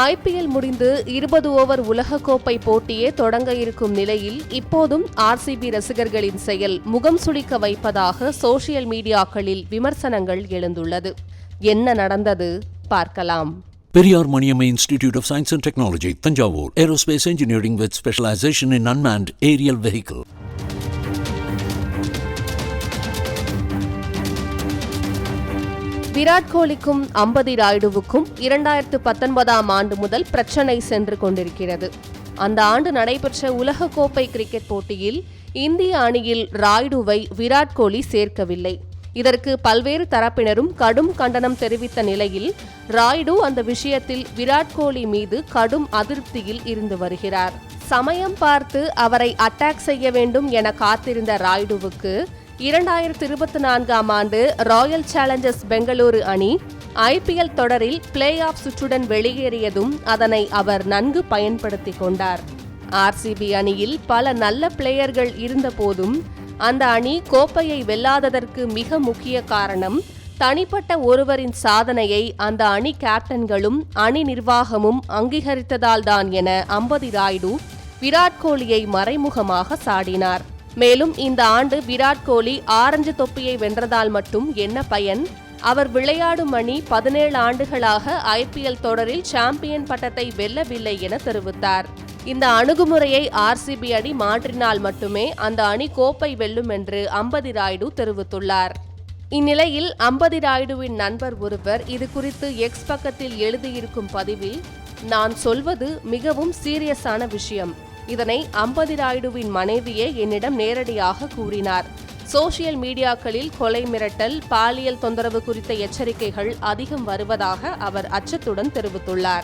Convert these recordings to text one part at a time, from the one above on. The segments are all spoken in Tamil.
ஐபிஎல் முடிந்து இருபது ஓவர் உலகக்கோப்பை போட்டியே தொடங்க இருக்கும் நிலையில் இப்போதும் ஆர்சிபி ரசிகர்களின் செயல் முகம் சுளிக்க வைப்பதாக சோசியல் மீடியாக்களில் விமர்சனங்கள் எழுந்துள்ளது என்ன நடந்தது பார்க்கலாம் Periyar Maniammai institute of science and technology Thanjavur aerospace engineering with specialization in unmanned aerial vehicle Virat கோலிக்கும் Ambati ராயுடுவுக்கும் இரண்டாயிரத்து பத்தொன்பதாம் ஆண்டு முதல் பிரச்சனை சென்று கொண்டிருக்கிறது. அந்த ஆண்டு நடைபெற்ற உலகக்கோப்பை கிரிக்கெட் போட்டியில் இந்திய அணியில் ராயுடுவை விராட் கோலி சேர்க்கவில்லை. இதற்கு பல்வேறு தரப்பினரும் கடும் கண்டனம் தெரிவித்த நிலையில் ராய்டு அந்த விஷயத்தில் விராட் கோலி மீது கடும் அதிருப்தியில் இருந்து வருகிறார். சமயம் பார்த்து அவரை அட்டாக் செய்ய வேண்டும் என காத்திருந்த ராய்டுவுக்கு இரண்டாயிரத்தி இருபத்தி நான்காம் ஆண்டு ராயல் சேலஞ்சர்ஸ் பெங்களூரு அணி ஐபிஎல் தொடரில் பிளே ஆஃப் சுற்றுடன் வெளியேறியதும் அதனை அவர் நன்கு பயன்படுத்தி கொண்டார். ஆர்சிபி அணியில் பல நல்ல பிளேயர்கள் இருந்தபோதும் அந்த அணி கோப்பையை வெல்லாததற்கு மிக முக்கிய காரணம் தனிப்பட்ட ஒருவரின் சாதனையை அந்த அணி கேப்டன்களும் அணி நிர்வாகமும் அங்கீகரித்ததால்தான் என அம்பதி ராயுடு விராட் கோலியை மறைமுகமாக சாடினார். மேலும் இந்த ஆண்டு விராட் கோலி ஆரஞ்சு தொப்பியை வென்றதால் மட்டும் என்ன பயன்? அவர் விளையாடும் அணி பதினேழு ஆண்டுகளாக ஐபிஎல் தொடரில் சாம்பியன் பட்டத்தை வெல்லவில்லை என தெரிவித்தார். இந்த அணுகுமுறையை ஆர்சிபி அணி மாற்றினால் மட்டுமே அந்த அணி கோப்பை வெல்லும் என்று அம்பதி ராயுடு தெரிவித்துள்ளார். இந்நிலையில் அம்பதி ராயுடுவின் நண்பர் ஒருவர் இது குறித்து எக்ஸ் பக்கத்தில் எழுதியிருக்கும் பதிவில் நான் சொல்வது மிகவும் சீரியஸான விஷயம். இதனை அம்பதி ராயுடுவின் மனைவியே என்னிடம் நேரடியாக கூறினார். சோசியல் மீடியாக்களில் கொலை மிரட்டல் பாலியல் தொந்தரவு குறித்த எச்சரிக்கைகள் அதிகம் வருவதாக அவர் அச்சத்துடன் தெரிவித்துள்ளார்.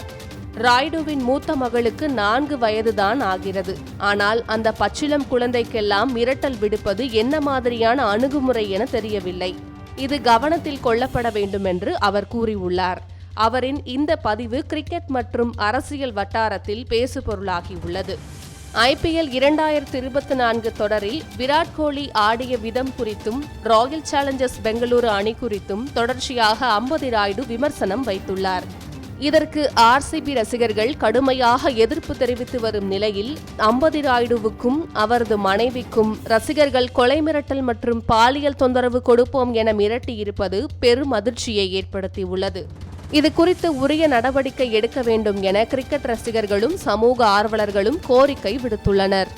ராய்டுவின் மூத்த மகளுக்கு நான்கு வயதுதான் ஆகிறது. ஆனால் அந்த பச்சிளம் குழந்தைக்கெல்லாம் மிரட்டல் விடுப்பது என்ன மாதிரியான அணுகுமுறை என தெரியவில்லை. இது கவனத்தில் கொள்ளப்பட வேண்டும் என்று அவர் கூறியுள்ளார். அவரின் இந்த பதிவு கிரிக்கெட் மற்றும் அரசியல் வட்டாரத்தில் பேசுபொருளாகியுள்ளது. ஐபிஎல் இரண்டாயிரத்தி இருபத்தி நான்கு தொடரில் விராட் கோலி ஆடிய விதம் குறித்தும் ராயல் சேலஞ்சர்ஸ் பெங்களூரு அணி குறித்தும் தொடர்ச்சியாக அம்பதி ராயுடு விமர்சனம் வைத்துள்ளார். இதற்கு ஆர்சிபி ரசிகர்கள் கடுமையாக எதிர்ப்பு தெரிவித்து வரும் நிலையில் அம்பதி ராயுடுவுக்கும் அவரது மனைவிக்கும் ரசிகர்கள் கொலை மிரட்டல் மற்றும் பாலியல் தொந்தரவு கொடுப்போம் என மிரட்டியிருப்பது பெரும் அதிர்ச்சியை ஏற்படுத்தியுள்ளது. இது குறித்து உரிய நடவடிக்கை எடுக்க வேண்டும் என கிரிக்கெட் ரசிகர்களும் சமூக ஆர்வலர்களும் கோரிக்கை விடுத்துள்ளனர்.